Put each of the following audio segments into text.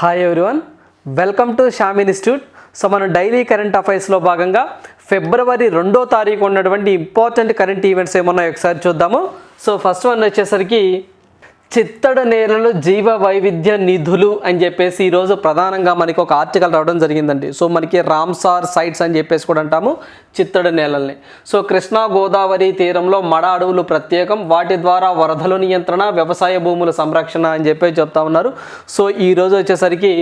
Hi everyone welcome to Shyam institute so మనం daily current అఫైర్స్లో భాగంగా ఫిబ్రవరి రెండో తారీఖు ఉన్నటువంటి ఇంపార్టెంట్ కరెంట్ ఈవెంట్స్ ఏమన్నా ఒకసారి చూద్దాము. సో ఫస్ట్ వన్ వచ్చేసరికి చిత్తడి నేలలు జీవ వైవిధ్య నిధులు అని చెప్పేసి ఈరోజు ప్రధానంగా మనకి ఒక ఆర్టికల్ రావడం జరిగిందండి. సో మనకి రామ్సార్ సైట్స్ అని చెప్పేసి కూడా అంటాము చిత్తడి నేలల్ని. సో కృష్ణా గోదావరి తీరంలో మడ అడవులు ప్రత్యేకం వాటి ద్వారా వరదల నియంత్రణ వ్యవసాయ భూముల సంరక్షణ అని చెప్పేసి చెప్తా ఉన్నారు. సో ఈ రోజు వచ్చేసరికి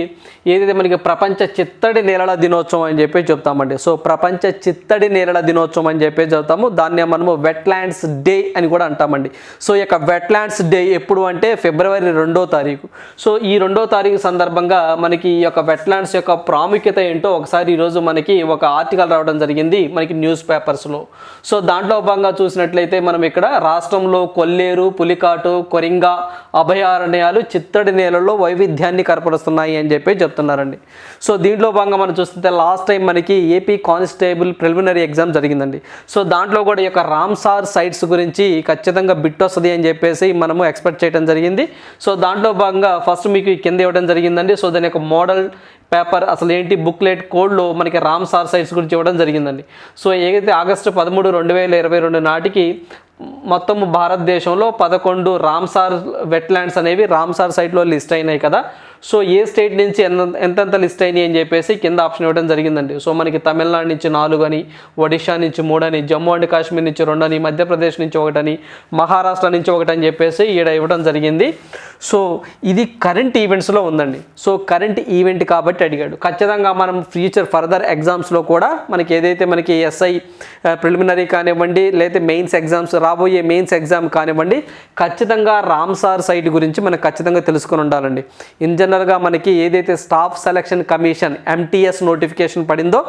ఏదైతే మనకి ప్రపంచ చిత్తడి నేలల దినోత్సవం అని చెప్పి చెప్తామండి. సో ప్రపంచ చిత్తడి నేలల దినోత్సవం అని చెప్పి చెప్తాము. దాన్ని మనము వెట్లాండ్స్ డే అని కూడా అంటామండి. సో ఈ యొక్క వెట్లాండ్స్ డే ఎప్పుడు అంటే ఫిబ్రవరి రెండో తారీఖు. సో ఈ రెండో తారీఖు సందర్భంగా మనకి ఈ యొక్క వెట్లాండ్స్ యొక్క ప్రాముఖ్యత ఏంటో ఒకసారి ఈరోజు మనకి ఒక ఆర్టికల్ రావడం జరిగింది మనకి న్యూస్ పేపర్స్లో. సో దాంట్లో భాగంగా చూసినట్లయితే మనం ఇక్కడ రాష్ట్రంలో కొల్లేరు పులికాటు కొరింగా అభయారణ్యాలు చిత్తడి నేలల్లో వైవిధ్యాన్ని కనపరుస్తున్నాయి అని చెప్పి చెప్తున్నారండి. సో దీంట్లో భాగంగా మనం చూస్తే లాస్ట్ టైం మనకి ఏపీ కానిస్టేబుల్ ప్రిలిమినరీ ఎగ్జామ్ జరిగిందండి. సో దాంట్లో కూడా ఈ యొక్క రామ్సార్ సైట్స్ గురించి ఖచ్చితంగా బిట్ వస్తుంది అని చెప్పేసి మనము ఎక్స్పెక్ట్ చేయడం జరిగింది. సో దాంట్లో భాగంగా ఫస్ట్ మీకు కింద ఇవ్వడం జరిగిందండి. సో దాని యొక్క మోడల్ పేపర్ అసలు ఏంటి బుక్లెట్ కోడ్లో మనకి రామ్ సార్ సైట్స్ గురించి ఇవ్వడం జరిగిందండి. సో ఏదైతే ఆగస్టు పదమూడు రెండు వేల ఇరవై రెండు నాటికి మొత్తం భారతదేశంలో పదకొండు రామ్సార్ వెట్లాండ్స్ అనేవి రామ్సార్ సైట్లో లిస్ట్ అయినాయి కదా. సో ఏ స్టేట్ నుంచి ఎంత ఎంతెంత లిస్ట్ అయినాయి అని చెప్పేసి కింద ఆప్షన్ ఇవ్వడం జరిగిందండి. సో మనకి తమిళనాడు నుంచి నాలుగు అని ఒడిషా నుంచి మూడని జమ్మూ అండ్ కాశ్మీర్ నుంచి రెండని మధ్యప్రదేశ్ నుంచి ఒకటని మహారాష్ట్ర నుంచి ఒకటని చెప్పేసి ఈడ ఇవ్వడం జరిగింది. సో ఇది కరెంట్ ఈవెంట్స్లో ఉందండి. సో కరెంట్ ఈవెంట్ కాబట్టి అడిగాడు. ఖచ్చితంగా మనం ఫ్యూచర్ ఫర్దర్ ఎగ్జామ్స్లో కూడా మనకి ఏదైతే మనకి ఎస్ఐ ప్రిలిమినరీ కానివ్వండి లేదా మెయిన్స్ ఎగ్జామ్స్ రాబోయే మెయిన్స్ ఎగ్జామ్ కానివ్వండి ఖచ్చితంగా రామ్సార్ సైట్ గురించి మనం ఖచ్చితంగా తెలుసుకొని ఉండాలండి. ఇన్ జనరల్గా మనకి ఏదైతే staff selection commission MTS notification పడిందో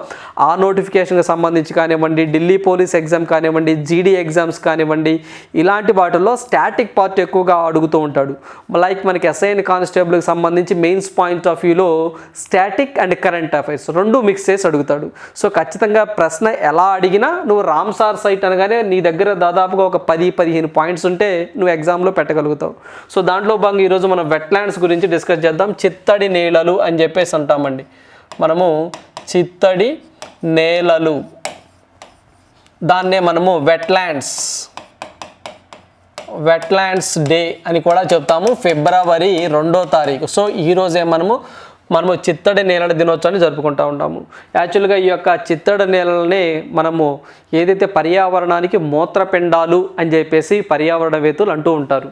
ఆ నోటిఫికేషన్కి సంబంధించి కానివ్వండి ఢిల్లీ పోలీస్ ఎగ్జామ్ కానివ్వండి జీడీ ఎగ్జామ్స్ కానివ్వండి ఇలాంటి వాటిల్లో స్టాటిక్ పార్ట్ ఎక్కువగా అడుగుతూ ఉంటాడు. లైక్ మనకి ఎస్ఐఎన్ కానిస్టేబుల్కి సంబంధించి మెయిన్స్ పాయింట్ ఆఫ్ వ్యూలో స్టాటిక్ అండ్ కరెంట్ అఫైర్స్ రెండు మిక్స్ చేసి అడుగుతాడు. సో ఖచ్చితంగా ప్రశ్న ఎలా అడిగినా నువ్వు రామ్సార్ సైట్ అనగానే నీ దగ్గర దాదాపుగా ఒక పది పదిహేను పాయింట్స్ ఉంటే నువ్వు ఎగ్జామ్లో పెట్టగలుగుతావు. సో దాంట్లో భాగంగా ఈరోజు మనం వెట్లాండ్స్ గురించి డిస్కస్ చేద్దాం. చిత్తడి నేలలు అని చెప్పేసి అంటామండి. మనము చిత్తడి నేలలు. దాన్నే మనము వెట్లాండ్స్ వెట్లాండ్స్ డే అని కూడా చెప్తాము. ఫిబ్రవరి రెండో తారీఖు. సో ఈరోజే మనము మనము చిత్తడి నేలల దినోత్సవాన్ని జరుపుకుంటూ ఉంటాము. యాక్చువల్గా ఈ యొక్క చిత్తడి నేలలనే మనము ఏదైతే పర్యావరణానికి మూత్రపిండాలు అని చెప్పేసి పర్యావరణవేత్తలు అంటూ ఉంటారు.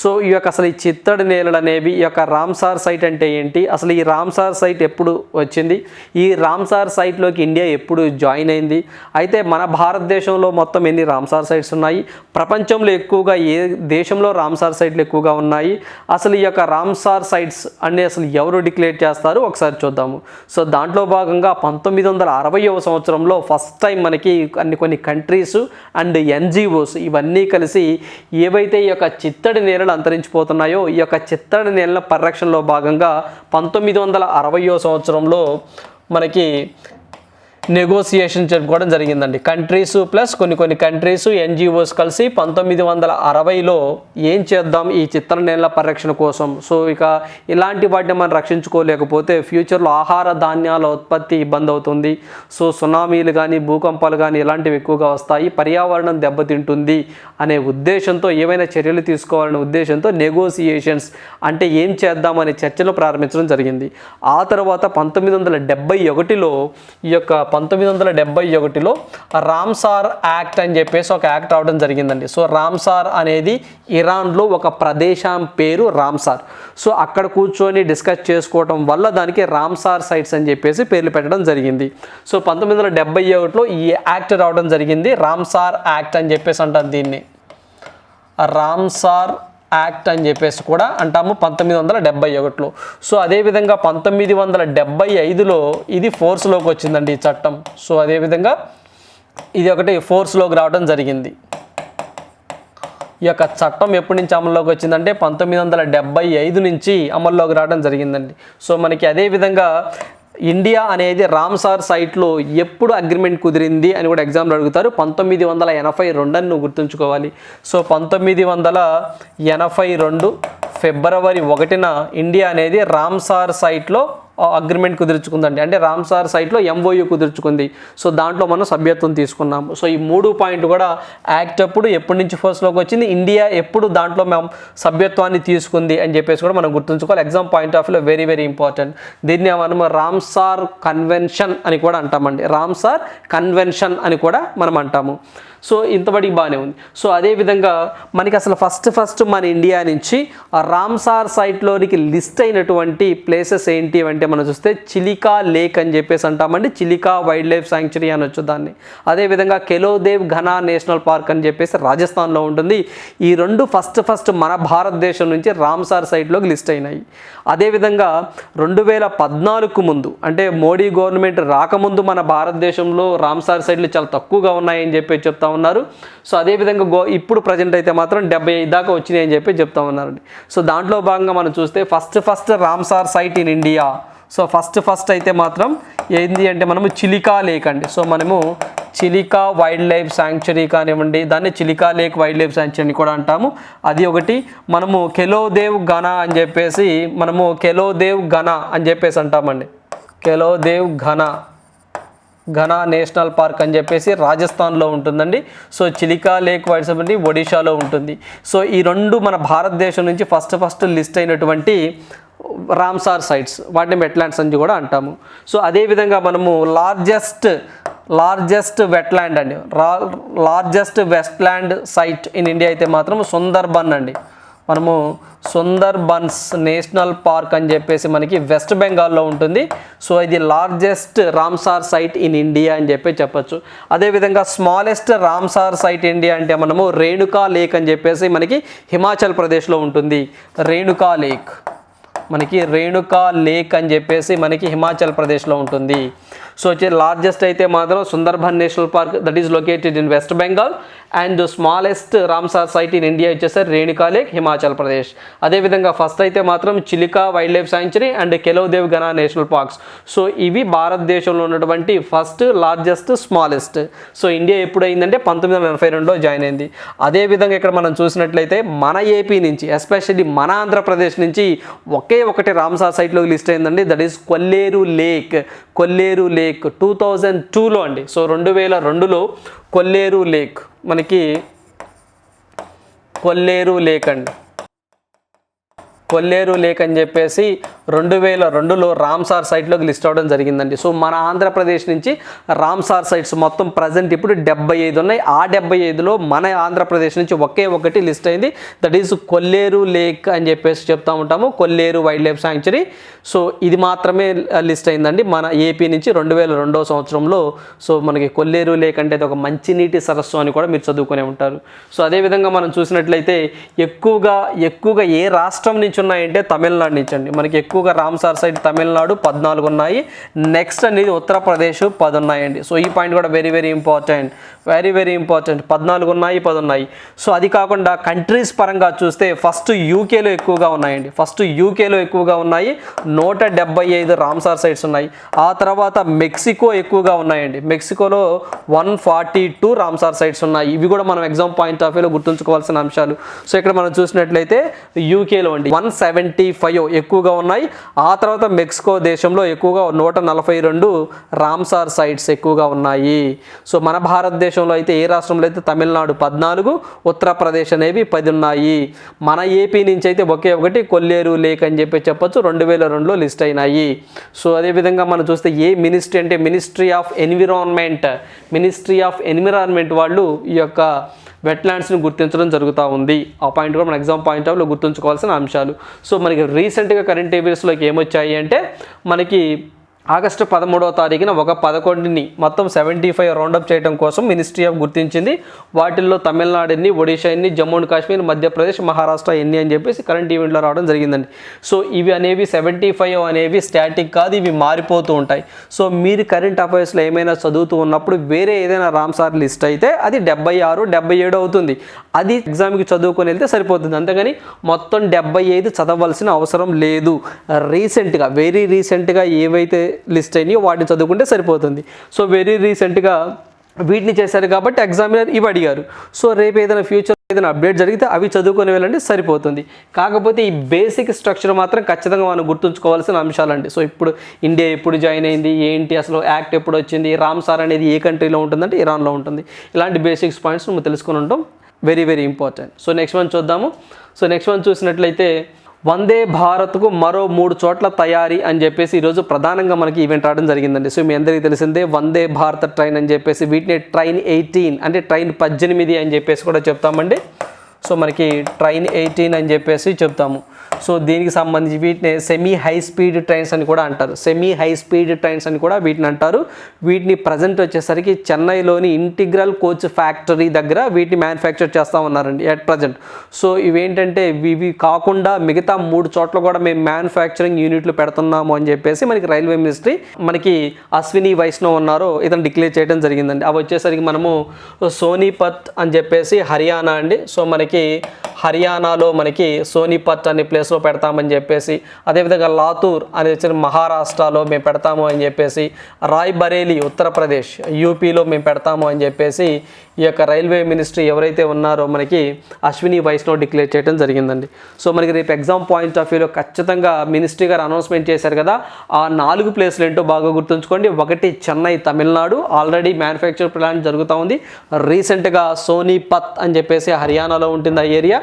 సో ఈ యొక్క అసలు ఈ చిత్తడి నేలలు అనేవి ఈ యొక్క రామ్సార్ సైట్ అంటే ఏంటి? అసలు ఈ రామ్సార్ సైట్ ఎప్పుడు వచ్చింది? ఈ రామ్సార్ సైట్లోకి ఇండియా ఎప్పుడు జాయిన్ అయింది? అయితే మన భారతదేశంలో మొత్తం ఎన్ని రామ్సార్ సైట్స్ ఉన్నాయి? ప్రపంచంలో ఎక్కువగా ఏ దేశంలో రామ్సార్ సైట్లు ఎక్కువగా ఉన్నాయి? అసలు ఈ యొక్క రామ్సార్ సైట్స్ అన్ని అసలు ఎవరు డిక్లేర్ చేస్తారు? ఒకసారి చూద్దాము. సో దాంట్లో భాగంగా పంతొమ్మిది వందల అరవైవ సంవత్సరంలో ఫస్ట్ టైం మనకి అన్ని కొన్ని కంట్రీస్ అండ్ ఎన్జిఓస్ ఇవన్నీ కలిసి ఏవైతే ఈ యొక్క చిత్తడి నేలలు అంతరించిపోతున్నాయో ఈ యొక్క చిత్తడి నేలల పరిరక్షణలో భాగంగా పంతొమ్మిది వందల అరవయో సంవత్సరంలో మనకి నెగోసియేషన్ జరుపుకోవడం జరిగిందండి. కంట్రీస్ ప్లస్ కొన్ని కొన్ని కంట్రీస్ ఎన్జిఓస్ కలిసి పంతొమ్మిది వందల అరవైలో ఏం చేద్దాం ఈ చిత్ర నేల పరిరక్షణ కోసం? సో ఇక ఇలాంటి వాటిని మనం రక్షించుకోలేకపోతే ఫ్యూచర్లో ఆహార ధాన్యాల ఉత్పత్తి ఇబ్బంది అవుతుంది. సో సునామీలు కానీ భూకంపాలు కానీ ఇలాంటివి ఎక్కువగా వస్తాయి. పర్యావరణం దెబ్బతింటుంది అనే ఉద్దేశంతో ఏవైనా చర్యలు తీసుకోవాలనే ఉద్దేశంతో నెగోసియేషన్స్ అంటే ఏం చేద్దాం అనే చర్చలు ప్రారంభించడం జరిగింది. ఆ తర్వాత పంతొమ్మిది వందల డెబ్బై ఒకటిలో ఈ యొక్క పంతొమ్మిది వందల డెబ్బై ఒకటిలో రామ్సార్ యాక్ట్ అని చెప్పేసి ఒక యాక్ట్ రావడం జరిగిందండి. సో రామ్సార్ అనేది ఇరాన్లో ఒక ప్రదేశం పేరు రామ్సార్. సో అక్కడ కూర్చొని డిస్కస్ చేసుకోవడం వల్ల దానికి రామ్సార్ సైట్స్ అని చెప్పేసి పేర్లు పెట్టడం జరిగింది. సో పంతొమ్మిది వందల డెబ్బై ఒకటిలో ఈ యాక్ట్ రావడం జరిగింది. రామ్సార్ యాక్ట్ అని చెప్పేసి అంటారు దీన్ని. రామ్సార్ యాక్ట్ అని చెప్పేసి కూడా అంటాము పంతొమ్మిది వందల డెబ్బై ఒకటిలో. సో అదేవిధంగా పంతొమ్మిది వందల డెబ్బై ఐదులో ఇది ఫోర్స్లోకి వచ్చిందండి ఈ చట్టం. సో అదేవిధంగా ఇది ఒకటి ఫోర్స్లోకి రావడం జరిగింది. ఈ యొక్క చట్టం ఎప్పటి నుంచి అమల్లోకి వచ్చిందంటే పంతొమ్మిది వందల డెబ్బై ఐదు నుంచి అమల్లోకి రావడం జరిగిందండి. సో మనకి అదేవిధంగా ఇండియా అనేది రామ్సార్ సైట్లో ఎప్పుడు అగ్రిమెంట్ కుదిరింది అని కూడా ఎగ్జామ్లో అడుగుతారు. పంతొమ్మిది వందల ఎనభై రెండు అని నువ్వు గుర్తుంచుకోవాలి. సో పంతొమ్మిది వందల ఎనభై రెండు ఫిబ్రవరి ఒకటిన ఇండియా అనేది రామ్సార్ సైట్లో అగ్రిమెంట్ కుదుర్చుకుందండి. అంటే రామ్సార్ సైట్లో ఎంఓయూ కుదుర్చుకుంది. సో దాంట్లో మనం సభ్యత్వం తీసుకున్నాము. సో ఈ మూడు పాయింట్ కూడా యాక్ట్ అప్పుడు ఎప్పటి నుంచి ఫోర్స్లోకి వచ్చింది? ఇండియా ఎప్పుడు దాంట్లో మేము సభ్యత్వాన్ని తీసుకుంది అని చెప్పేసి కూడా మనం గుర్తుంచుకోవాలి. ఎగ్జామ్ పాయింట్ ఆఫ్ వ్యూలో వెరీ వెరీ ఇంపార్టెంట్ దీన్ని మనం రామ్సార్ కన్వెన్షన్ అని కూడా అంటామండి. రామ్సార్ కన్వెన్షన్ అని కూడా మనం అంటాము. సో ఇంతవరకు బాగానే ఉంది. సో అదేవిధంగా మనకి అసలు ఫస్ట్ ఫస్ట్ మన ఇండియా నుంచి ఆ రామ్సార్ సైట్లోనికి లిస్ట్ అయినటువంటి ప్లేసెస్ ఏంటి అంటే మనం చూస్తే చిలికా లేక్ అని చెప్పేసి అంటామండి. చిలికా వైల్డ్ లైఫ్ శాంక్చురీ అనొచ్చు దాన్ని. అదేవిధంగా కెలోదేవ్ ఘనా నేషనల్ పార్క్ అని చెప్పేసి రాజస్థాన్లో ఉంటుంది. ఈ రెండు ఫస్ట్ ఫస్ట్ మన భారతదేశం నుంచి రామ్సార్ సైట్లోకి లిస్ట్ అయినాయి. అదేవిధంగా రెండు వేల పద్నాలుగు ముందు అంటే మోడీ గవర్నమెంట్ రాకముందు మన భారతదేశంలో రామ్సార్ సైట్లు చాలా తక్కువగా ఉన్నాయని చెప్పి చెప్తా ఉన్నారు. సో అదేవిధంగా గో ఇప్పుడు ప్రజెంట్ అయితే మాత్రం డెబ్బై ఐదు దాకా వచ్చినాయి అని చెప్పి చెప్తా ఉన్నారండి. సో దాంట్లో భాగంగా మనం చూస్తే first first Ramsar site in India. So first first అయితే మాత్రం ఏంది అంటే మనము చిలికా లేక్ అండి. సో మనము చిలికా వైల్డ్ లైఫ్ శాంక్చురీ కానివ్వండి దాన్ని Chilika lake wild life sanctuary కూడా అంటాము. అది ఒకటి. మనము కెలోదేవ్ ఘన అని చెప్పేసి మనము కెలోదేవ్ ఘన అని చెప్పేసి అంటామండి. కెలోదేవ్ ఘన. ఘనా నేషనల్ పార్క్ అని చెప్పేసి రాజస్థాన్లో ఉంటుందండి. సో చిలికా లేక్ వైడ్స్ అండి ఉంటుంది. సో ఈ రెండు మన భారతదేశం నుంచి ఫస్ట్ ఫస్ట్ లిస్ట్ అయినటువంటి రామ్సార్ సైట్స్ వాటిని వెట్లాండ్స్ అని కూడా అంటాము. సో అదేవిధంగా మనము లార్జెస్ట్ లార్జెస్ట్ వెట్లాండ్ అండి. రా largest westland site in India అయితే మాత్రం సుందర్బన్ అండి. మనము సుందర్బన్స్ నేషనల్ పార్క్ అని చెప్పేసి మనకి వెస్ట్ బెంగాల్లో ఉంటుంది. సో ఇది largest Ramsar site in India అని చెప్పి చెప్పొచ్చు. అదేవిధంగా స్మాలెస్ట్ రామ్సార్ సైట్ ఇండియా అంటే మనము రేణుకా లేక్ అని చెప్పేసి మనకి హిమాచల్ ప్రదేశ్లో ఉంటుంది. రేణుకా లేక్. మనకి రేణుకా లేక్ అని చెప్పేసి మనకి హిమాచల్ ప్రదేశ్లో ఉంటుంది. సో వచ్చే లార్జెస్ట్ అయితే మాత్రం Sundarban national park that is located in west Bengal and smallest Ramsar site in India వచ్చేసరి Renuka lake Himachal Pradesh అదేవిధంగా ఫస్ట్ అయితే మాత్రం Chilika wild life sanctuary and Keoladeo Ghana national parks so ఇవి భారతదేశంలో ఉన్నటువంటి first largest smallest so India ఎప్పుడైందంటే పంతొమ్మిది వందల ఎనభై రెండులో జాయిన్ అయింది. అదేవిధంగా ఇక్కడ మనం చూసినట్లయితే మన ఏపీ నుంచి ఎస్పెషల్లీ మన ఆంధ్రప్రదేశ్ నుంచి ఒకే ఒకటి రామ్సార్ సైట్లోకి లిస్ట్ అయిందండి. That is Kolleru lake Kolleru lake two thousand టూలో అండి. సో రెండు వేల రెండులో కొల్లేరు లేక్ మనకి కొల్లేరు లేక్ అండి. కొల్లేరు లేక్ అని చెప్పేసి రెండు వేల రెండులో రామ్సార్ సైట్లోకి లిస్ట్ అవ్వడం జరిగిందండి. సో మన ఆంధ్రప్రదేశ్ నుంచి రామ్సార్ సైట్స్ మొత్తం ప్రజెంట్ ఇప్పుడు డెబ్బై ఐదు ఉన్నాయి. ఆ డెబ్బై ఐదులో మన ఆంధ్రప్రదేశ్ నుంచి ఒకే ఒకటి లిస్ట్ అయింది. దట్ ఈస్ కొల్లేరు లేక్ అని చెప్పేసి చెప్తా ఉంటాము. Kolleru wild life sanctuary so ఇది మాత్రమే లిస్ట్ అయిందండి. మన ఏపీ నుంచి రెండు వేల రెండో సంవత్సరంలో సో మనకి కొల్లేరు లేక్ అంటే ఒక మంచినీటి సరస్సు అని కూడా మీరు చదువుకునే ఉంటారు. సో అదేవిధంగా మనం చూసినట్లయితే ఎక్కువగా ఎక్కువగా ఏ రాష్ట్రం నుంచి ఉన్నాయంటే తమిళనాడు నుంచి అండి. మనకి ఎక్కువ ఎక్కువగా రామ్సార్ సైడ్ తమిళనాడు పద్నాలుగు ఉన్నాయి. నెక్స్ట్ అనేది ఉత్తరప్రదేశ్ పది ఉన్నాయండి సో ఈ పాయింట్ కూడా very very important very very important పద్నాలుగు ఉన్నాయి పది ఉన్నాయి సో అది కాకుండా కంట్రీస్ పరంగా చూస్తే ఫస్ట్ యూకేలో ఎక్కువగా ఉన్నాయండి. ఫస్ట్ యూకేలో ఎక్కువగా ఉన్నాయి. నూట డెబ్బై ఐదు రామ్సార్ సైట్స్ ఉన్నాయి. ఆ తర్వాత మెక్సికో ఎక్కువగా ఉన్నాయండి. మెక్సికోలో one forty two Ramsar sites ఉన్నాయి. ఇవి కూడా మనం ఎగ్జామ్ పాయింట్ ఆఫ్ వ్యూలో గుర్తుంచుకోవాల్సిన అంశాలు. సో ఇక్కడ మనం చూసినట్లయితే యూకేలో అండి. వన్ సెవెంటీ ఫైవ్ ఎక్కువగా ఉన్నాయి. ఆ తర్వాత మెక్సికో దేశంలో ఎక్కువగా నూట నలభై రెండు రామ్సార్ సైట్స్ ఎక్కువగా ఉన్నాయి. సో మన భారతదేశంలో అయితే ఏ రాష్ట్రంలో అయితే తమిళనాడు పద్నాలుగు ఉత్తరప్రదేశ్ అనేవి పది ఉన్నాయి. మన ఏపీ నుంచి అయితే ఒకే ఒకటి కొల్లేరు లేక్ అని చెప్పి చెప్పొచ్చు. రెండు వేల రెండులో లిస్ట్ అయినాయి. సో అదేవిధంగా మనం చూస్తే ఏ మినిస్ట్రీ అంటే ministry of environment ministry of environment వాళ్ళు ఈ యొక్క వెట్లాండ్స్ని గుర్తించడం జరుగుతూ ఉంది. ఆ పాయింట్ కూడా మన ఎగ్జామ్ పాయింట్ ఆఫ్లో గుర్తుంచుకోవాల్సిన అంశాలు. సో మనకి రీసెంట్గా కరెంట్ అఫైర్స్లోకి ఏమొచ్చాయి అంటే మనకి ఆగస్టు పదమూడవ తారీఖున ఒక పదకొండుని మొత్తం సెవెంటీ ఫైవ్ రౌండప్ చేయడం కోసం మినిస్ట్రీ ఆఫ్ గుర్తించింది. వాటిల్లో తమిళనాడు ఎన్ని ఒడిషా ఎన్ని జమ్మూ అండ్ కాశ్మీర్ మధ్యప్రదేశ్ మహారాష్ట్ర ఎన్ని అని చెప్పేసి కరెంట్ ఈవెంట్లో రావడం జరిగిందండి. సో ఇవి అనేవి సెవెంటీ ఫైవ్ అనేవి స్టాటిక్ కాదు ఇవి మారిపోతూ ఉంటాయి. సో మీరు కరెంట్ అఫైర్స్లో ఏమైనా చదువుతూ ఉన్నప్పుడు వేరే ఏదైనా రామ్సార్ లిస్ట్ అయితే అది డెబ్బై ఆరు డెబ్బై ఏడు అవుతుంది. అది ఎగ్జామ్కి చదువుకొని వెళ్తే సరిపోతుంది. అంతేగాని మొత్తం డెబ్బై ఐదు చదవాల్సిన అవసరం లేదు. రీసెంట్గా వెరీ రీసెంట్గా ఏవైతే లిస్ట్ అయినాయి వాటిని చదువుకుంటే సరిపోతుంది. సో వెరీ రీసెంట్గా వీటిని చేశారు కాబట్టి ఎగ్జామినర్ ఇవి అడిగారు. సో రేపు ఏదైనా ఫ్యూచర్ ఏదైనా అప్డేట్ జరిగితే అవి చదువుకొని వెళ్ళండి సరిపోతుంది. కాకపోతే ఈ బేసిక్ స్ట్రక్చర్ మాత్రం ఖచ్చితంగా మనం గుర్తుంచుకోవాల్సిన అంశాలండి. సో ఇప్పుడు ఇండియా ఎప్పుడు జాయిన్ అయింది ఏంటి అసలు యాక్ట్ ఎప్పుడు వచ్చింది రామ్ సార్ అనేది ఏ కంట్రీలో ఉంటుందంటే ఇరాన్లో ఉంటుంది. ఇలాంటి బేసిక్స్ పాయింట్స్ నువ్వు తెలుసుకుని ఉంటాం. Very very important so next one చూద్దాము. సో నెక్స్ట్ వన్ చూసినట్లయితే వందే భారత్కు మరో మూడు చోట్ల తయారీ అని చెప్పేసి ఈరోజు ప్రధానంగా మనకి ఈవెంట్ రావడం జరిగిందండి. సో మీ అందరికీ తెలిసిందే వందే భారత్ ట్రైన్ అని చెప్పేసి వీటిని ట్రైన్ ఎయిటీన్ అంటే ట్రైన్ పద్దెనిమిది అని చెప్పేసి కూడా చెప్తామండి. సో మనకి ట్రైన్ ఎయిటీన్ అని చెప్పేసి చెప్తాము. సో దీనికి సంబంధించి వీటిని సెమీ హై స్పీడ్ ట్రైన్స్ అని కూడా అంటారు. సెమీ హై స్పీడ్ ట్రైన్స్ అని కూడా వీటిని అంటారు. వీటిని ప్రజెంట్ వచ్చేసరికి చెన్నైలోని ఇంటిగ్రల్ కోచ్ ఫ్యాక్టరీ దగ్గర వీటిని మ్యానుఫ్యాక్చర్ చేస్తూ ఉన్నారండి ఎట్ ప్రజెంట్ సో ఇవేంటంటే ఇవి కాకుండా మిగతా మూడు చోట్ల కూడా మేము మ్యానుఫ్యాక్చరింగ్ యూనిట్లు పెడుతున్నాము అని చెప్పేసి మనకి రైల్వే మినిస్ట్రీ మనకి అశ్విని వైష్ణవ్ ఉన్నారో ఇతను డిక్లేర్ చేయడం జరిగిందండి. అవి వచ్చేసరికి మనము సోనీపత్ అని చెప్పేసి హర్యానా అండి. సో మనకి హర్యానాలో మనకి సోనిపట్ అనే ప్లేస్లో పెడతామని చెప్పేసి అదేవిధంగా లాతూర్ అనేది వచ్చిన మహారాష్ట్రలో మేము పెడతాము అని చెప్పేసి రాయ్ బరేలీ ఉత్తరప్రదేశ్ యూపీలో మేము పెడతాము అని చెప్పేసి ఈ యొక్క రైల్వే మినిస్ట్రీ ఎవరైతే ఉన్నారో మనకి అశ్విని వైష్ణవ్ డిక్లేర్ చేయడం జరిగిందండి. సో మనకి రేపు ఎగ్జామ్ పాయింట్ ఆఫ్ వ్యూలో ఖచ్చితంగా మినిస్ట్రీ గారు అనౌన్స్మెంట్ చేశారు కదా ఆ నాలుగు ప్లేస్లు ఏంటో బాగా గుర్తుంచుకోండి. ఒకటి Chennai Tamil Nadu. Already manufacture plant జరుగుతూ ఉంది. రీసెంట్గా సోనీపత్ అని చెప్పేసి హర్యానాలో ఉంటుంది ఆ ఏరియా.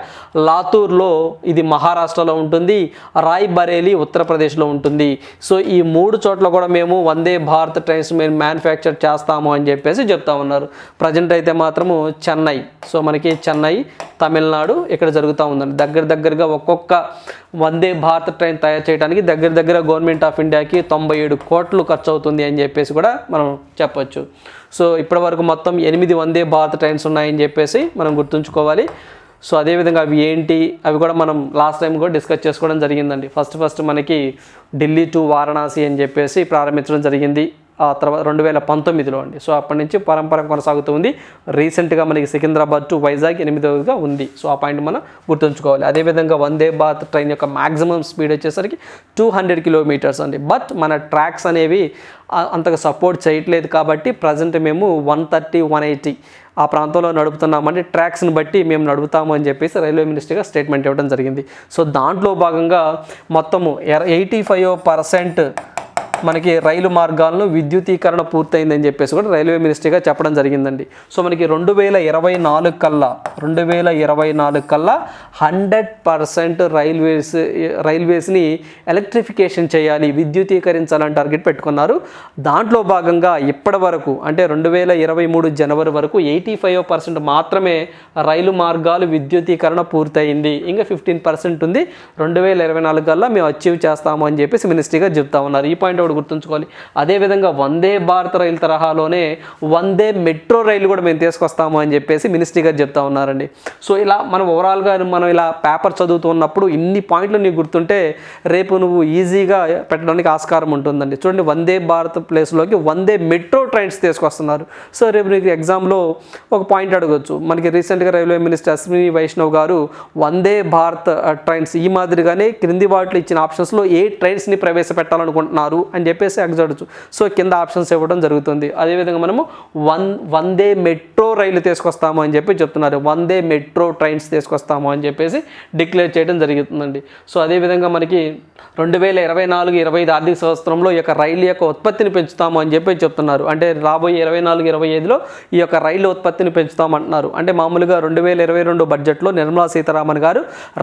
లాతూర్లో ఇది మహారాష్ట్రలో ఉంటుంది. రాయ్ బరేలీ ఉత్తరప్రదేశ్లో ఉంటుంది. సో ఈ మూడు చోట్ల కూడా మేము వందే భారత్ ట్రైన్స్ మేము మ్యానుఫ్యాక్చర్ చేస్తాము అని చెప్పేసి చెప్తా ఉన్నారు. ప్రజెంట్ అయితే మాత్రము చెన్నై. సో మనకి చెన్నై తమిళనాడు ఇక్కడ జరుగుతూ ఉందండి. దగ్గర దగ్గరగా ఒక్కొక్క వందే భారత్ ట్రైన్ తయారు చేయడానికి దగ్గర దగ్గర గవర్నమెంట్ ఆఫ్ ఇండియాకి తొంభై ఏడు కోట్లు ఖర్చు అవుతుంది అని చెప్పేసి కూడా మనం చెప్పొచ్చు. సో ఇప్పటి వరకు మొత్తం ఎనిమిది వందే భారత్ ట్రైన్స్ ఉన్నాయని చెప్పేసి మనం గుర్తుంచుకోవాలి. సో అదేవిధంగా అవి ఏంటి అవి కూడా మనం లాస్ట్ టైం కూడా డిస్కస్ చేసుకోవడం జరిగిందండి. ఫస్ట్ ఫస్ట్ మనకి ఢిల్లీ టు వారణాసి అని చెప్పేసి ప్రారంభించడం జరిగింది. ఆ తర్వాత రెండు వేల పంతొమ్మిదిలో అండి. సో అప్పటి నుంచి పరంపర కొనసాగుతుంది. రీసెంట్గా మనకి సికింద్రాబాద్ టు వైజాగ్ ఎనిమిదవదిగా ఉంది. సో ఆ పాయింట్ మనం గుర్తుంచుకోవాలి. అదేవిధంగా వందే భారత్ ట్రైన్ యొక్క మ్యాక్సిమం స్పీడ్ వచ్చేసరికి టూ హండ్రెడ్ కిలోమీటర్స్ అండి. బట్ మన ట్రాక్స్ అనేవి అంతగా సపోర్ట్ చేయట్లేదు కాబట్టి ప్రజెంట్ మేము వన్ థర్టీ వన్ ఎయిటీ ఆ ప్రాంతంలో నడుపుతున్నామని ట్రాక్స్ని బట్టి మేము నడుపుతాము అని చెప్పేసి రైల్వే మినిస్టర్గా స్టేట్మెంట్ ఇవ్వడం జరిగింది. సో దాంట్లో భాగంగా మొత్తము ఎయిటీ ఫైవ్ పర్సెంట్ మనకి రైలు మార్గాలను విద్యుతీకరణ పూర్తయిందని చెప్పేసి కూడా రైల్వే మినిస్ట్రీగా చెప్పడం జరిగిందండి. సో మనకి రెండు వేల ఇరవై నాలుగు కల్లా రెండు వేల ఇరవై నాలుగు కల్లా హండ్రెడ్ పర్సెంట్ రైల్వేస్ రైల్వేస్ని ఎలక్ట్రిఫికేషన్ చేయాలి విద్యుతీకరించాలని టార్గెట్ పెట్టుకున్నారు. దాంట్లో భాగంగా ఇప్పటి వరకు అంటే రెండు వేల ఇరవై మూడు జనవరి వరకు ఎయిటీ ఫైవ్ పర్సెంట్ మాత్రమే రైలు మార్గాలు విద్యుతీకరణ పూర్తయింది. ఇంకా ఫిఫ్టీన్ పర్సెంట్ ఉంది. రెండు వేల ఇరవై నాలుగు కల్లా మేము అచీవ్ చేస్తాము అని చెప్పేసి మినిస్ట్రీగా చెప్తా ఉన్నారు. ఈ పాయింట్ ఒకటి గుర్తుంచుకోవాలి. అదేవిధంగా వందే భారత రైలు తరహాలోనే వందే మెట్రో రైలు కూడా మేము తీసుకొస్తాము అని చెప్పేసి మినిస్ట్రీ గారు చెప్తా ఉన్నారండి. సో ఇలా మనం ఓవరాల్గా మనం ఇలా పేపర్ చదువుతున్నప్పుడు ఇన్ని పాయింట్లు నీకు గుర్తుంటే రేపు నువ్వు ఈజీగా పెట్టడానికి ఆస్కారం ఉంటుందండి. చూడండి వందే భారత్ ప్లేస్లోకి వందే మెట్రో ట్రైన్స్ తీసుకొస్తున్నారు. సో రేపు నీకు ఎగ్జామ్లో ఒక పాయింట్ అడగొచ్చు. మనకి రీసెంట్గా రైల్వే మినిస్టర్ అశ్విని వైష్ణవ్ గారు వందే భారత్ ట్రైన్స్ ఈ మాదిరిగానే క్రింది వాటిలో ఇచ్చిన ఆప్షన్స్లో ఏ ట్రైన్స్ని ప్రవేశపెట్టాలనుకుంటున్నారు అని చెప్పేసి అడగచ్చు సో కింద ఆప్షన్స్ ఇవ్వడం జరుగుతుంది. అదేవిధంగా మనము వన్ వందే మెట్రో రైలు తీసుకొస్తాము అని చెప్పి చెప్తున్నారు. వందే మెట్రో ట్రైన్స్ తీసుకొస్తాము అని చెప్పేసి డిక్లేర్ చేయడం జరుగుతుందండి సో అదేవిధంగా మనకి రెండు వేల ఇరవై నాలుగు ఇరవై ఐదు ఆర్థిక సంవత్సరంలో ఈ యొక్క రైలు యొక్క ఉత్పత్తిని పెంచుతాము అని చెప్పి చెప్తున్నారు. అంటే రాబోయే ఇరవై నాలుగు ఇరవై ఐదులో ఈ యొక్క రైలు ఉత్పత్తిని పెంచుతామంటున్నారు అంటే మామూలుగా రెండు వేల ఇరవై రెండు బడ్జెట్లో నిర్మలా సీతారామన్ గారు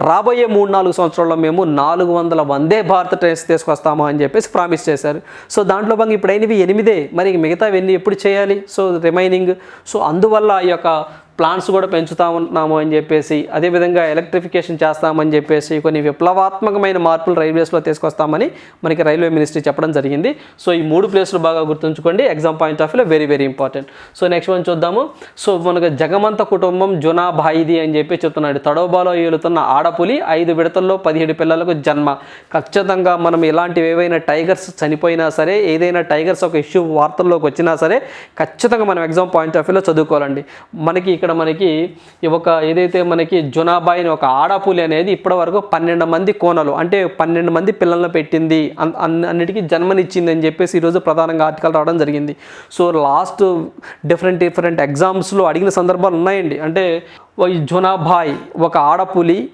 రాబోయే మూడు నాలుగు సంవత్సరాల్లో మేము నాలుగు వందల వందే భారత ట్రైన్స్ తీసుకొస్తాము అని చెప్పేసి ప్రామిస్ చేశారు. సో దాంట్లో భాగంగా ఇప్పుడు అయినవి ఎనిమిదే. మరి మిగతావన్నీ ఎప్పుడు చేయాలి? So remaining. సో అందువల్ల ఈ యొక్క ప్లాంట్స్ కూడా పెంచుతా ఉన్నాము అని చెప్పేసి అదేవిధంగా ఎలక్ట్రిఫికేషన్ చేస్తామని చెప్పేసి కొన్ని విప్లవాత్మకమైన మార్పులు రైల్వేస్లో తీసుకొస్తామని మనకి రైల్వే మినిస్ట్రీ చెప్పడం జరిగింది. సో ఈ మూడు ప్లేసులు బాగా గుర్తుంచుకోండి. ఎగ్జామ్ పాయింట్ ఆఫ్ వ్యూలో very very important so next one చూద్దాము. సో మనకు జగమంత కుటుంబం జునా భాయిది అని చెప్పి చెప్తున్నాడు. తడోబాలో ఏలుతున్న ఆడపులి ఐదు విడతల్లో పదిహేడు పిల్లలకు జన్మ. ఖచ్చితంగా మనం ఇలాంటివి ఏవైనా టైగర్స్ చనిపోయినా సరే ఏదైనా టైగర్స్ ఒక ఇష్యూ వార్తల్లోకి వచ్చినా సరే ఖచ్చితంగా మనం ఎగ్జామ్ పాయింట్ ఆఫ్ వ్యూలో చదువుకోవాలండి. మనకి ఇక్కడ మనకి ఈ ఒక ఏదైతే మనకి జునాబాయ్ అని ఒక ఆడపులి అనేది ఇప్పటి వరకు పన్నెండు మంది కోనలు అంటే పన్నెండు మంది పిల్లలను పెట్టింది అన్- అన్- అన్నిటికీ జన్మనిచ్చింది అని చెప్పేసి ఈరోజు ప్రధానంగా ఆర్టికల్ రావడం జరిగింది. సో లాస్ట్ డిఫరెంట్ డిఫరెంట్ ఎగ్జామ్స్లో అడిగిన సందర్భాలు ఉన్నాయండి. అంటే ఓ జునాబాయ్ ఒక ఆడపులి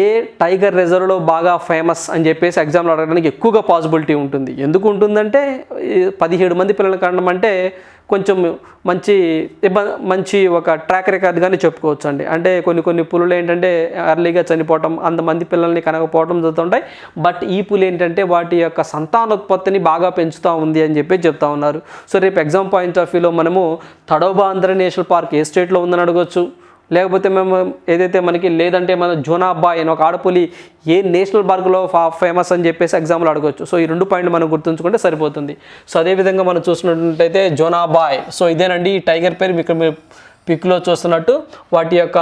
ఏ టైగర్ రిజర్వ్లో బాగా ఫేమస్ అని చెప్పేసి ఎగ్జామ్లో అడగడానికి ఎక్కువగా పాసిబిలిటీ ఉంటుంది. ఎందుకు ఉంటుందంటే పదిహేడు మంది పిల్లలు కనడం అంటే కొంచెం మంచి ఇబ్బంది మంచి ఒక ట్రాక్ రికార్డ్ కానీ చెప్పుకోవచ్చు అండి అంటే కొన్ని కొన్ని పులులు ఏంటంటే ఎర్లీగా చనిపోవటం అంతమంది పిల్లల్ని కనకపోవడం జరుగుతుంటాయి. బట్ ఈ పులి ఏంటంటే వాటి యొక్క సంతానోత్పత్తిని బాగా పెంచుతూ ఉంది అని చెప్పి చెప్తా ఉన్నారు. సో రేపు ఎగ్జామ్ పాయింట్ ఆఫ్ వ్యూలో మనము తడోబా ఆంధ్ర నేషనల్ పార్క్ ఏ స్టేట్లో ఉందని అడగొచ్చు. లేకపోతే మేము ఏదైతే మనకి లేదంటే మన జోనాబాయ్ అని ఒక ఆడపులి ఏ నేషనల్ పార్కులో ఫేమస్ అని చెప్పేసి ఎగ్జాంపుల్ అడగవచ్చు సో ఈ రెండు పాయింట్లు మనం గుర్తుంచుకుంటే సరిపోతుంది. సో అదేవిధంగా మనం చూసినట్లయితే జోనాబాయ్ సో ఇదేనండి ఈ టైగర్ పేరు. మీకు మీరు పిక్లో చూస్తున్నట్టు వాటి యొక్క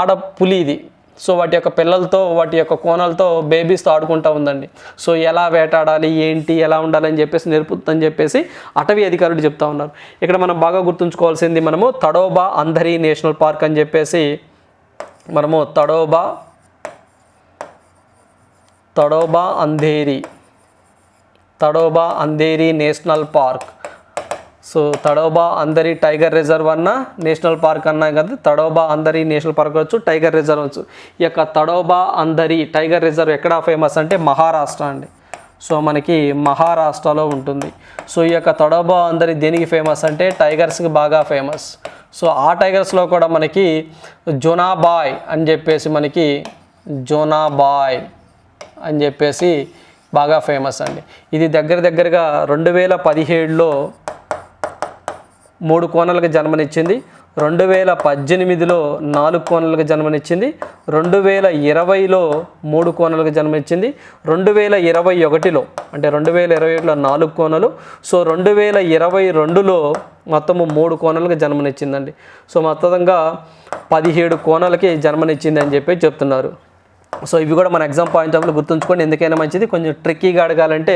ఆడపులి ఇది. సో వాటి యొక్క పిల్లలతో వాటి యొక్క కోనలతో బేబీస్తో ఆడుకుంటూ ఉందండి. సో ఎలా వేటాడాలి ఏంటి ఎలా ఉండాలని చెప్పేసి నేర్పుతుందని చెప్పేసి అటవీ అధికారులు చెప్తా ఉన్నారు. ఇక్కడ మనం బాగా గుర్తుంచుకోవాల్సింది మనము తడోబా అందరి నేషనల్ పార్క్ అని చెప్పేసి మనము Tadoba Tadoba Andhari Tadoba Andhari national park. So Tadoba Andhari tiger reserve అన్న నేషనల్ పార్క్ అన్నా కదా తడోబా అందరి నేషనల్ పార్క్ వచ్చు టైగర్ రిజర్వ్ వచ్చు ఈ యొక్క తడోబా అందరి టైగర్ రిజర్వ్ ఎక్కడ ఫేమస్ అంటే మహారాష్ట్ర అండి. సో మనకి మహారాష్ట్రలో ఉంటుంది. సో ఈ యొక్క తడోబా అందరి దేనికి ఫేమస్ అంటే టైగర్స్కి బాగా ఫేమస్ సో ఆ టైగర్స్లో కూడా మనకి జోనాబాయ్ అని చెప్పేసి మనకి జోనాబాయ్ అని చెప్పేసి బాగా ఫేమస్ అండి. ఇది దగ్గర దగ్గరగా రెండు వేల పదిహేడులో మూడు కోణాలకు జన్మనిచ్చింది. రెండు వేల పద్దెనిమిదిలో నాలుగు కోణాలకు జన్మనిచ్చింది. రెండు వేల ఇరవైలో మూడు కోణాలకు జన్మనిచ్చింది. రెండు వేల ఇరవై ఒకటిలో అంటే రెండు వేల ఇరవై ఒకటిలో నాలుగు కోణాలు. సో రెండు వేల ఇరవై రెండులో మొత్తము మూడు కోణాలకు జన్మనిచ్చిందండి. సో మొత్తంగా పదిహేడు కోణాలకి జన్మనిచ్చింది అని చెప్పి చెప్తున్నారు. సో ఇవి కూడా మన ఎగ్జామ్ పాయింట్ ఆఫ్లో గుర్తుంచుకోండి. ఎందుకైనా మంచిది. కొంచెం ట్రిక్కీగా అడగాలంటే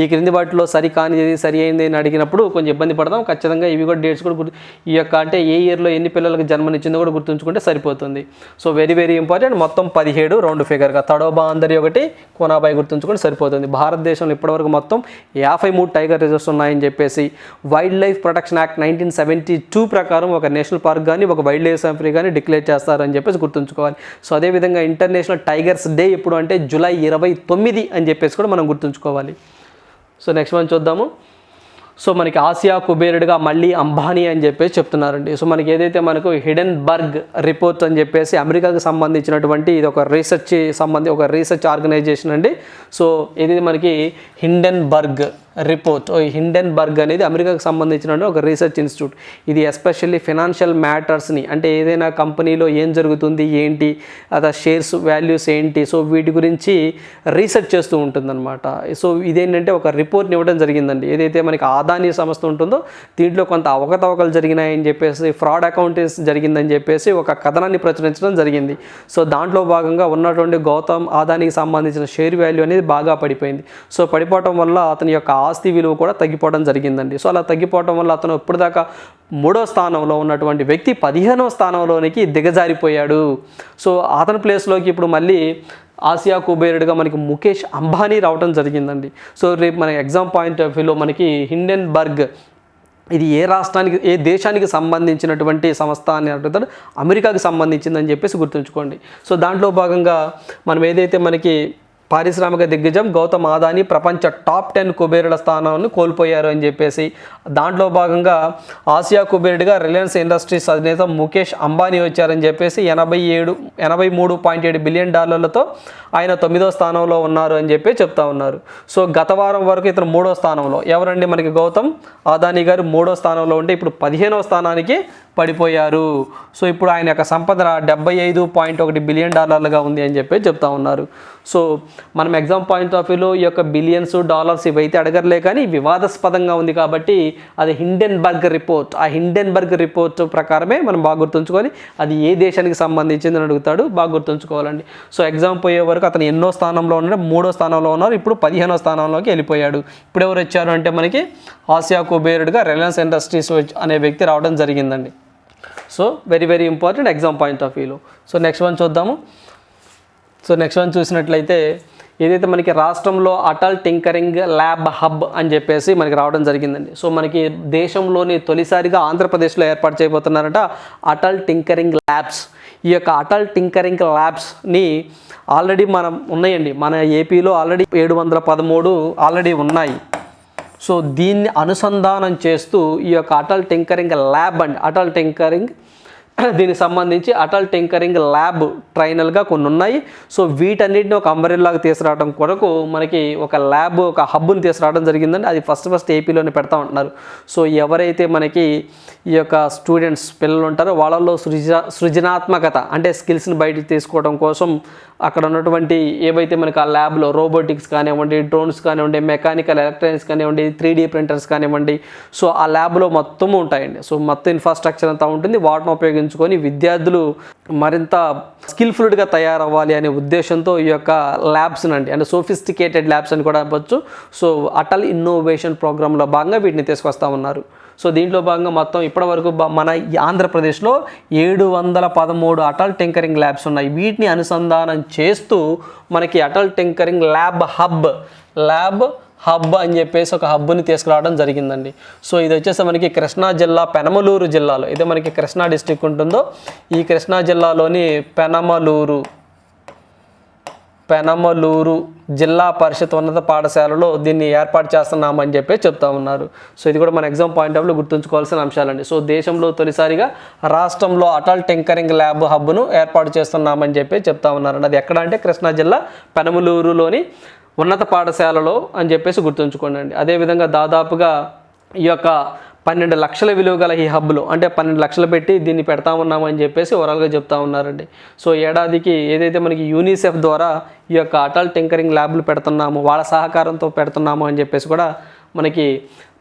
ఈ క్రింది వాటిలో సరి కానిది సరి అయింది అని అడిగినప్పుడు కొంచెం ఇబ్బంది పడదాం. ఖచ్చితంగా ఇవి కూడా డేట్స్ కూడా గుర్తు ఈ యొక్క అంటే ఏ ఇయర్లో ఎన్ని పిల్లలకు జన్మనిచ్చిందో కూడా గుర్తుంచుకుంటే సరిపోతుంది. సో వెరీ వెరీ ఇంపార్టెంట్ మొత్తం పదిహేడు రౌండ్ ఫిగర్గా తడోబా అందరి ఒకటి కోనాబాయి గుర్తుంచుకుంటే సరిపోతుంది. భారతదేశంలో ఇప్పటివరకు మొత్తం యాభై మూడు టైగర్ రిజర్వ్స్ ఉన్నాయని చెప్పేసి wild life protection act nineteen seventy two ప్రకారం ఒక నేషనల్ పార్క్ కానీ ఒక వైల్డ్ లైఫ్ సాంఫరీ కానీ డిక్లేర్ చేస్తారని చెప్పేసి గుర్తుంచుకోవాలి. సో అదేవిధంగా ఇంటర్నేషనల్ టైగర్స్ డే ఎప్పుడు అంటే జూలై ఇరవై తొమ్మిది అని చెప్పేసి కూడా మనం గుర్తుంచుకోవాలి. సో నెక్స్ట్ మనం చూద్దాము. సో మనకి ఆసియా కుబేరుడిగా మళ్ళీ అంబానీ అని చెప్పేసి చెప్తున్నారండి. సో మనకి ఏదైతే మనకు హిడెన్ బర్గ్ రిపోర్ట్ అని చెప్పేసి అమెరికాకు సంబంధించినటువంటి ఇది ఒక రీసెర్చ్ సంబంధి ఒక రీసెర్చ్ ఆర్గనైజేషన్ అండి. సో ఇది మనకి హిండెన్ బర్గ్ రిపోర్ట్ హిండెన్ బర్గ్ అనేది అమెరికాకు సంబంధించిన ఒక రీసెర్చ్ ఇన్స్టిట్యూట్ ఇది ఎస్పెషల్లీ ఫినాన్షియల్ మ్యాటర్స్ని అంటే ఏదైనా కంపెనీలో ఏం జరుగుతుంది ఏంటి అదా షేర్స్ వాల్యూస్ ఏంటి సో వీటి గురించి రీసెర్చ్ చేస్తూ ఉంటుందన్నమాట. సో ఇదేంటంటే ఒక రిపోర్ట్ని ఇవ్వడం జరిగిందండి. ఏదైతే మనకి ఆదాని సంస్థ ఉంటుందో దీంట్లో కొంత అవకతవకలు జరిగినాయని చెప్పేసి ఫ్రాడ్ అకౌంటెన్స్ జరిగిందని చెప్పేసి ఒక కథనాన్ని ప్రచురించడం జరిగింది. సో దాంట్లో భాగంగా ఉన్నటువంటి గౌతమ్ ఆదానికి సంబంధించిన షేర్ వాల్యూ అనేది బాగా పడిపోయింది. సో పడిపోవటం వల్ల అతని యొక్క ఆస్తి విలువ కూడా తగ్గిపోవడం జరిగిందండి. సో అలా తగ్గిపోవడం వల్ల అతను ఇప్పటిదాకా మూడో స్థానంలో ఉన్నటువంటి వ్యక్తి పదిహేనో స్థానంలోనికి దిగజారిపోయాడు. సో అతని ప్లేస్లోకి ఇప్పుడు మళ్ళీ ఆసియా కుబేరుడిగా మనకి ముఖేష్ అంబానీ రావడం జరిగిందండి. సో రేపు మన ఎగ్జామ్ పాయింట్ ఆఫ్ వ్యూలో మనకి హిండెన్బర్గ్ ఇది ఏ రాష్ట్రానికి ఏ దేశానికి సంబంధించినటువంటి సంస్థ అని అడుగుతారు అమెరికాకి సంబంధించిందని చెప్పేసి గుర్తుంచుకోండి. సో దాంట్లో భాగంగా మనం ఏదైతే మనకి పారిశ్రామిక దిగ్గజం గౌతమ్ ఆదాని ప్రపంచ టాప్ టెన్ కుబేరుల స్థానాన్ని కోల్పోయారు అని చెప్పేసి దాంట్లో భాగంగా ఆసియా కుబేరుడిగా రిలయన్స్ ఇండస్ట్రీస్ అధినేత ముఖేష్ అంబానీ వచ్చారని చెప్పేసి ఎనభై ఏడు ఎనభై మూడు పాయింట్ ఏడు బిలియన్ డాలర్లతో ఆయన తొమ్మిదో స్థానంలో ఉన్నారు అని చెప్పి చెప్తా ఉన్నారు. సో గత వారం వరకు ఇతను మూడో స్థానంలో. ఎవరండి మనకి గౌతమ్? ఆదాని గారు మూడో స్థానంలో ఉంటే ఇప్పుడు పదిహేనో స్థానానికి పడిపోయారు. సో ఇప్పుడు ఆయన యొక్క సంపద డెబ్బై ఐదు పాయింట్ ఒకటి బిలియన్ డాలర్లుగా ఉంది అని చెప్పి చెప్తా ఉన్నారు. సో మనం ఎగ్జామ్ పాయింట్ ఆఫ్ వ్యూలో ఈ యొక్క బిలియన్స్ డాలర్స్ ఇవైతే అడగర్లే కానీ వివాదాస్పదంగా ఉంది కాబట్టి అది హిండెన్బర్గ్ రిపోర్ట్ ఆ హిండెన్బర్గ్ రిపోర్ట్ ప్రకారమే మనం బాగా గుర్తుంచుకోవాలి అది ఏ దేశానికి సంబంధించిందని అడుగుతాడు బాగా గుర్తుంచుకోవాలండి. సో ఎగ్జామ్ పోయే వరకు అతను ఎన్నో స్థానంలో ఉన్నాడు మూడో స్థానంలో ఉన్నారు ఇప్పుడు పదిహేనో స్థానంలోకి వెళ్ళిపోయాడు. ఇప్పుడు ఎవరు వచ్చారు అంటే మనకి ఆసియా కుబేరుడుగా రిలయన్స్ ఇండస్ట్రీస్ అనే వ్యక్తి రావడం జరిగిందండి. So very very important exam point of వ్యూలో సో నెక్స్ట్ వన్ చూద్దాము. సో నెక్స్ట్ వన్ చూసినట్లయితే ఏదైతే మనకి రాష్ట్రంలో అటల్ టింకరింగ్ ల్యాబ్ హబ్ అని చెప్పేసి మనకి రావడం జరిగిందండి. సో మనకి దేశంలోని తొలిసారిగా ఆంధ్రప్రదేశ్లో ఏర్పాటు చేయబోతున్నారట అటల్ టింకరింగ్ ల్యాబ్స్. ఈ యొక్క అటల్ టింకరింగ్ ల్యాబ్స్ని ఆల్రెడీ మనం ఉన్నాయండి. మన ఏపీలో ఆల్రెడీ ఏడు వందల పదమూడు ఆల్రెడీ ఉన్నాయి. సో దీన్ని అనుసంధానం చేస్తూ ఈ యొక్క అటల్ టింకరింగ్ ల్యాబ్ అండి. అటల్ టింకరింగ్ దీనికి సంబంధించి అటల్ టింకరింగ్ ల్యాబ్ ట్రైనల్గా కొన్ని ఉన్నాయి సో వీటన్నిటిని ఒక అంబరిల్లాగా తీసుకురావడం కొరకు మనకి ఒక ల్యాబ్ ఒక హబ్ని తీసుకురావడం జరిగిందండి. అది ఫస్ట్ ఫస్ట్ ఏపీలోనే పెడతా ఉంటున్నారు. సో ఎవరైతే మనకి ఈ యొక్క స్టూడెంట్స్ పిల్లలు ఉంటారో వాళ్ళలో సృజ సృజనాత్మకత అంటే స్కిల్స్ని బయటికి తీసుకోవడం కోసం అక్కడ ఉన్నటువంటి ఏవైతే మనకి ఆ ల్యాబ్లో రోబోటిక్స్ కానివ్వండి డ్రోన్స్ కానివ్వండి మెకానికల్ ఎలక్ట్రానిక్స్ కానివ్వండి త్రీ డీ ప్రింటర్స్ కానివ్వండి సో ఆ ల్యాబ్లో మొత్తం ఉంటాయండి. సో మొత్తం ఇన్ఫ్రాస్ట్రక్చర్ అంతా ఉంటుంది. వాటిని ఉపయోగించుకొని విద్యార్థులు మరింత స్కిల్ఫుల్డ్గా తయారవ్వాలి అనే ఉద్దేశంతో ఈ యొక్క ల్యాబ్స్ అండి. అంటే సోఫిస్టికేటెడ్ ల్యాబ్స్ అని కూడా అవ్వచ్చు సో అటల్ ఇన్నోవేషన్ ప్రోగ్రాంలో భాగంగా వీటిని తీసుకొస్తా ఉన్నారు. సో దీంట్లో భాగంగా మొత్తం ఇప్పటివరకు మన ఈ ఆంధ్రప్రదేశ్లో ఏడు వందల పదమూడు అటల్ టింకరింగ్ ల్యాబ్స్ ఉన్నాయి. వీటిని అనుసంధానం చేస్తూ మనకి Atal tinkering lab hub lab hub అని చెప్పేసి ఒక హబ్ని తీసుకురావడం జరిగిందండి. సో ఇది వచ్చేసి మనకి కృష్ణా జిల్లా పెనమలూరు జిల్లాలో ఇదే మనకి కృష్ణా డిస్టిక్ ఉంటుందో ఈ కృష్ణా జిల్లాలోని పెనమలూరు పెనమలూరు జిల్లా పరిషత్ ఉన్నత పాఠశాలలో దీన్ని ఏర్పాటు చేస్తున్నామని చెప్పి చెప్తా ఉన్నారు. సో ఇది కూడా మన ఎగ్జామ్ పాయింట్ ఆఫ్ గుర్తుంచుకోవాల్సిన అంశాలండి. సో దేశంలో తొలిసారిగా రాష్ట్రంలో అటల్ టింకరింగ్ ల్యాబ్ హబ్ను ఏర్పాటు చేస్తున్నామని చెప్పి చెప్తా ఉన్నారండి. అది ఎక్కడ అంటే కృష్ణా జిల్లా పెనమలూరులోని ఉన్నత పాఠశాలలో అని చెప్పేసి గుర్తుంచుకోండి అండి. అదేవిధంగా దాదాపుగా ఈ యొక్క పన్నెండు లక్షల విలువ గల ఈ హబ్లో అంటే పన్నెండు లక్షలు పెట్టి దీన్ని పెడతా ఉన్నామని చెప్పేసి ఓవరాల్గా చెప్తా ఉన్నారండి. సో ఏడాదికి ఏదైతే మనకి యూనిసెఫ్ ద్వారా ఈ యొక్క అటల్ టింకరింగ్ ల్యాబ్లు పెడుతున్నాము వాళ్ళ సహకారంతో పెడుతున్నాము అని చెప్పేసి కూడా మనకి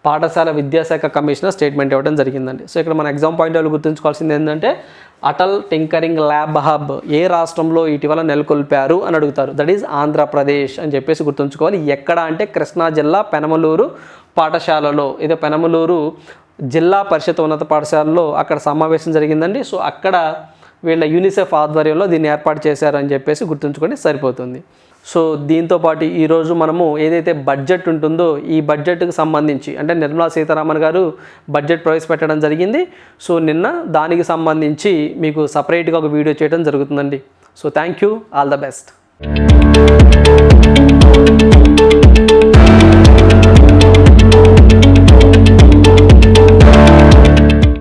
పాఠశాల విద్యాశాఖ కమిషనర్ స్టేట్మెంట్ ఇవ్వడం జరిగిందండి. సో ఇక్కడ మన ఎగ్జామ్ పాయింట్ ఆఫ్ గుర్తుంచుకోవాల్సింది ఏంటంటే అటల్ టింకరింగ్ ల్యాబ్ హబ్ ఏ రాష్ట్రంలో ఇటీవల నెలకొల్పారు అని అడుగుతారు. దట్ ఈజ్ ఆంధ్రప్రదేశ్ అని చెప్పేసి గుర్తుంచుకోవాలి. ఎక్కడ అంటే కృష్ణా జిల్లా పెనమలూరు పాఠశాలలో. ఇదే పెనమలూరు జిల్లా పరిషత్ ఉన్నత పాఠశాలలో అక్కడ సమావేశం జరిగిందండి. సో అక్కడ వీళ్ళ యూనిసెఫ్ ఆధ్వర్యంలో దీన్ని ఏర్పాటు చేశారని చెప్పేసి గుర్తుంచుకోండి సరిపోతుంది. సో దీంతో పాటు ఈరోజు మనము ఏదైతే బడ్జెట్ ఉంటుందో ఈ బడ్జెట్కి సంబంధించి అంటే నిర్మలా సీతారామన్ గారు బడ్జెట్ ప్రవేశపెట్టడం జరిగింది. సో నిన్న దానికి సంబంధించి మీకు సపరేట్గా ఒక వీడియో చేయడం జరుగుతుందండి. So thank you all the best